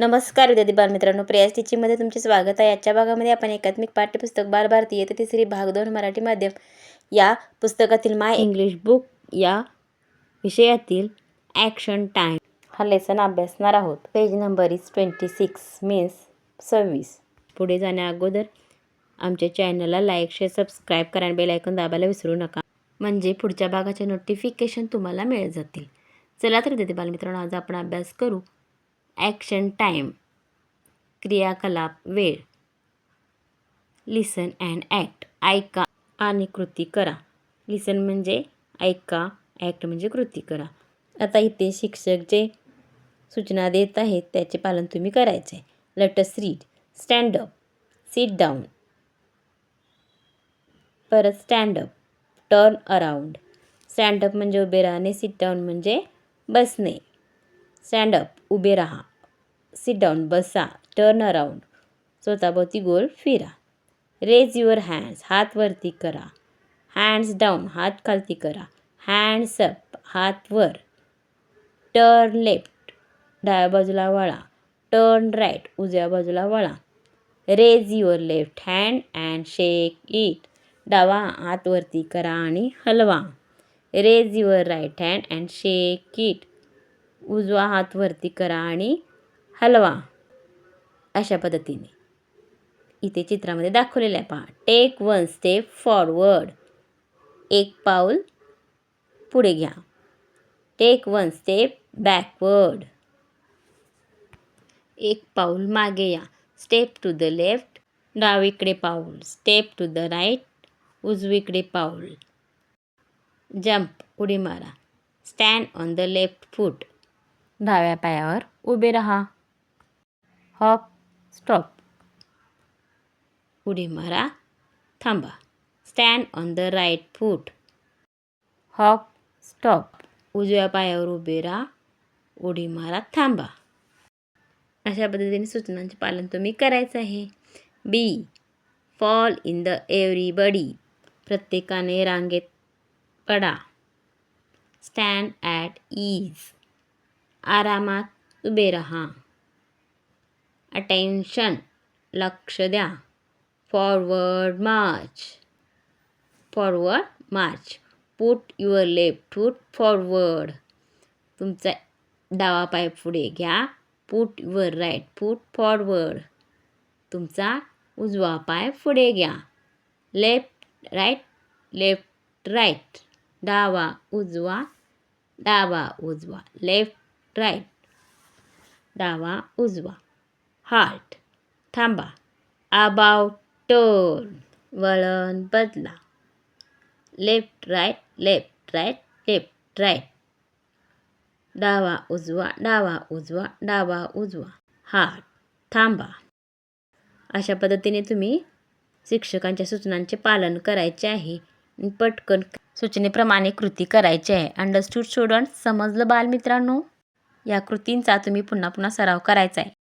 नमस्कार विद्यार्थी बालमित्रांनो प्रियास टीचिंगमध्ये तुमचे स्वागत आहे. आजच्या भागामध्ये आपण एकात्मिक पाठ्यपुस्तक बालभारती येथे तिसरी भाग दोन मराठी माध्यम या पुस्तकातील माय इंग्लिश बुक या विषयातील ॲक्शन टाईम हा लेसन अभ्यासणार आहोत. Page number is twenty six means सव्वीस. पुढे जाण्या अगोदर आमच्या चॅनलला लाईक शेअर सबस्क्राईब करा आणि बेल ऐकून दाबायला विसरू नका. म्हणजे पुढच्या भागाचे नोटिफिकेशन तुम्हाला मिळत जातील. चला तर विद्यार्थी बालमित्रांनो आज आपण अभ्यास करू. ॲक्शन टाईम क्रियाकलाप वेळ. लिसन अँड ॲक्ट ऐका आणि कृती करा. लिसन म्हणजे ऐका ॲक्ट म्हणजे कृती करा. आता इथे शिक्षक जे सूचना देत आहेत त्याचे पालन तुम्ही करायचे. आहे let's read stand up down परत stand up turn around stand up म्हणजे उभे राहणे सीट डाऊन म्हणजे बसणे. स्टँड अप उभे राहा. सिट डाऊन बसा टर्न अराउंड स्वतःभोवती गोल फिरा. रेज युअर हँड्स हात वरती करा. हँड्स डाऊन हात खालती करा. हँड्स अप हात वर. टर्न लेफ्ट डाव्या बाजूला वळा. टर्न राईट उजव्या बाजूला वळा. Raise your left hand and shake it डावा हात वरती करा आणि हलवा. Raise your right hand and shake it उजवा हात वरती करा आणि हलवा. अशा पद्धतीने. इथे चित्रामध्ये दाखवलेलं आहे पहा. टेक वन स्टेप फॉरवर्ड एक पाऊल पुढे घ्या. टेक वन स्टेप बॅकवर्ड एक पाऊल मागे या. स्टेप टू द लेफ्ट डावीकडे पाऊल. स्टेप टू द राईट उजवीकडे पाऊल. जम्प उडी मारा. Stand on the left foot डाव्या पायावर उभे राहा. हॉप स्टॉप उडी मारा. थांबा. Stand on the right foot hop stop उजव्या पायावर उभे राहा. उडी मारा. थांबा. अशा पद्धतीने सूचनांचे पालन तुम्ही करायचं आहे. Be fall in the everybody प्रत्येकाने रांगेत पडा. स्टँड ॲट इज आरामात उभे राहा. अटेन्शन लक्ष द्या. Forward march forward march put your left foot forward तुमचा डावा पाय पुढे घ्या. Put your right foot forward तुमचा उजवा पाय पुढे घ्या. लेफ्ट राईट लेफ्ट राईट डावा उजवा डावा उजवा. लेफ्ट राईट डावा उजवा. हार्ट थांबा अबाउट टर्न वळण बदला left right left right left right डावा उजवा डावा उजवा डावा उजवा हार्ट थांबा अशा पद्धतीने तुम्ही शिक्षकांच्या सूचनांचे पालन करायचे आहे. पटकन सूचनेप्रमाणे कृती करायची आहे. अंडरस्टूड स्टुडंट समजलं बालमित्रांनो? या कृतींचा तुम्ही पुन्हा पुन्हा सराव करायचा आहे.